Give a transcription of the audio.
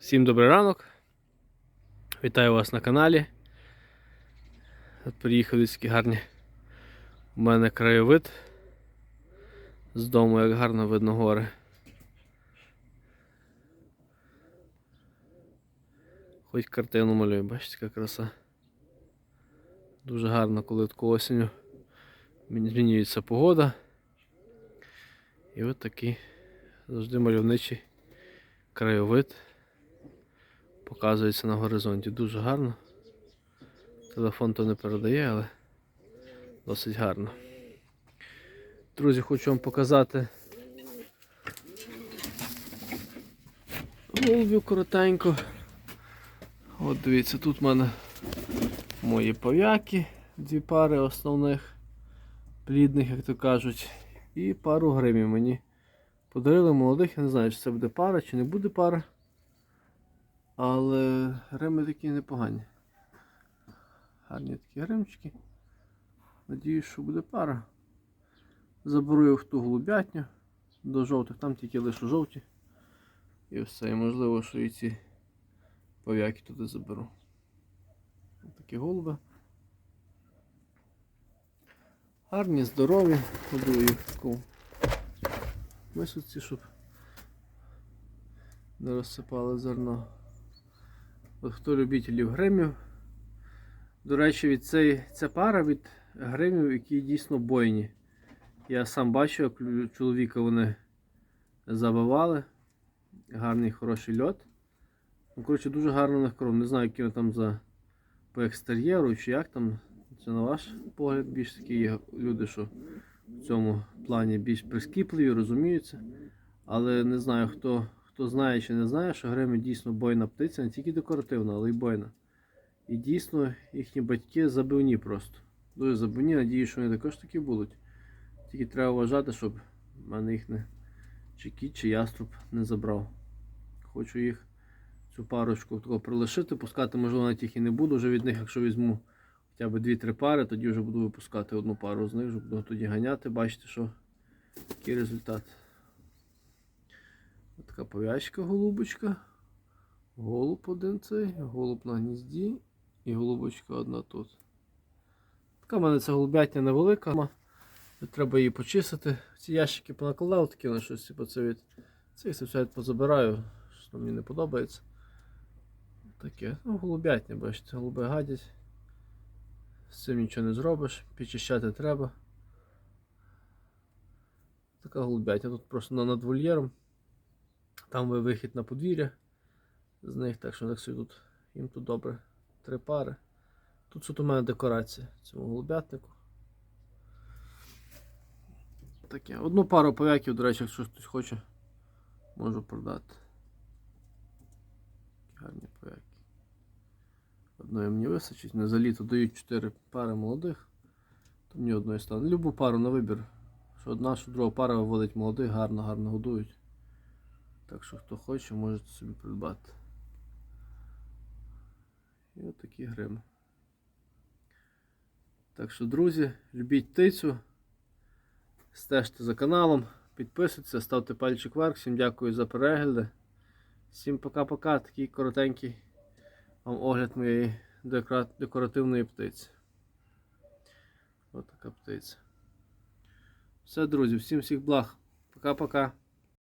Всім добрий ранок. Вітаю вас на каналі. От приїхали такі гарні. У мене краєвид. З дому як гарно видно гори. Хоч картину малюю, бачите, яка краса. Дуже гарно, коли таку осінню змінюється погода. І от такий завжди мальовничий краєвид показується на горизонті. Дуже гарно. Телефон то не передає, але досить гарно. Друзі, хочу вам показати голубів коротенько. От дивіться, тут в мене мої пов'яки, дві пари основних, плідних, як то кажуть, і пару гримів мені подарили молодих, я не знаю, чи це буде пара, чи не буде пара. Але грими такі непогані. Гарні такі гримчики. Надіюсь, що буде пара. Заберу їх в ту голубятню до жовтих, там тільки лише жовті. І все. І можливо, що і ці пов'яки туди заберу. Ось Такі голуби. Гарні, здорові, годую їх в такому мисоці, щоб не розсипали зерно. Хто любителів гримів. До речі, від цей, ця пара від гримів, які дійсно бойні. Я сам бачив, як чоловіка вони забивали. Гарний хороший льот. Ну, коротше, дуже гарно на кров. Не знаю, які вони там за по екстер'єру чи як там. Це на ваш погляд більш такі є люди, що в цьому плані більш прискіпливі, розуміються. Але не знаю, хто, хто знає чи не знає, що грими дійсно бойна птиця, не тільки декоративна, але й бойна. І дійсно їхні батьки забивні просто. Дуже забивні, надіюсь, що вони також такі будуть. Тільки треба вважати, щоб в мене їх не чи кіт, чи яструб не забрав. Хочу їх цю парочку такого прилишити, пускати, можливо, навіть їх і не буду вже від них, якщо візьму хоча б 2-3 пари, тоді вже буду випускати одну пару з них, вже буду тоді ганяти, бачите, що який результат. Така пов'ячка голубочка. Голуб один цей, голуб на гнізді і голубочка одна тут. Така в мене ця голубятня невелика. Треба її почистити. Ці ящики понакладав такі на щось, типу це від цих все позабираю, що мені не подобається. Таке. Ну, голубятня, бачите, голуби гадять. З цим нічого не зробиш, підчищати треба. Така голубятня. Тут просто над вольєром. Там ви вихід на подвір'я з них, так що собі тут їм тут добре. Три пари. Тут тут у мене декорація цьому голубятнику. Таке. Одну пару пов'яків, до речі, якщо хтось хоче, можу продати. Гарні пов'яки. Одної мені вистачить. На за літо дають 4 пари молодих, то мені одної стане. Любу пару на вибір. Що одна, що друга пара виводить молодих, гарно, гарно годують. Так що хто хоче, можете собі придбати. І от такі грими. Так що, друзі, любіть птицю, стежте за каналом, підписуйтесь, ставте пальчик вверх. Всім дякую за перегляди. Всім пока-пока. Такий коротенький вам огляд моєї декоративної птиці. Ось така птиця. Все, друзі, всім всіх благ. Пока-пока.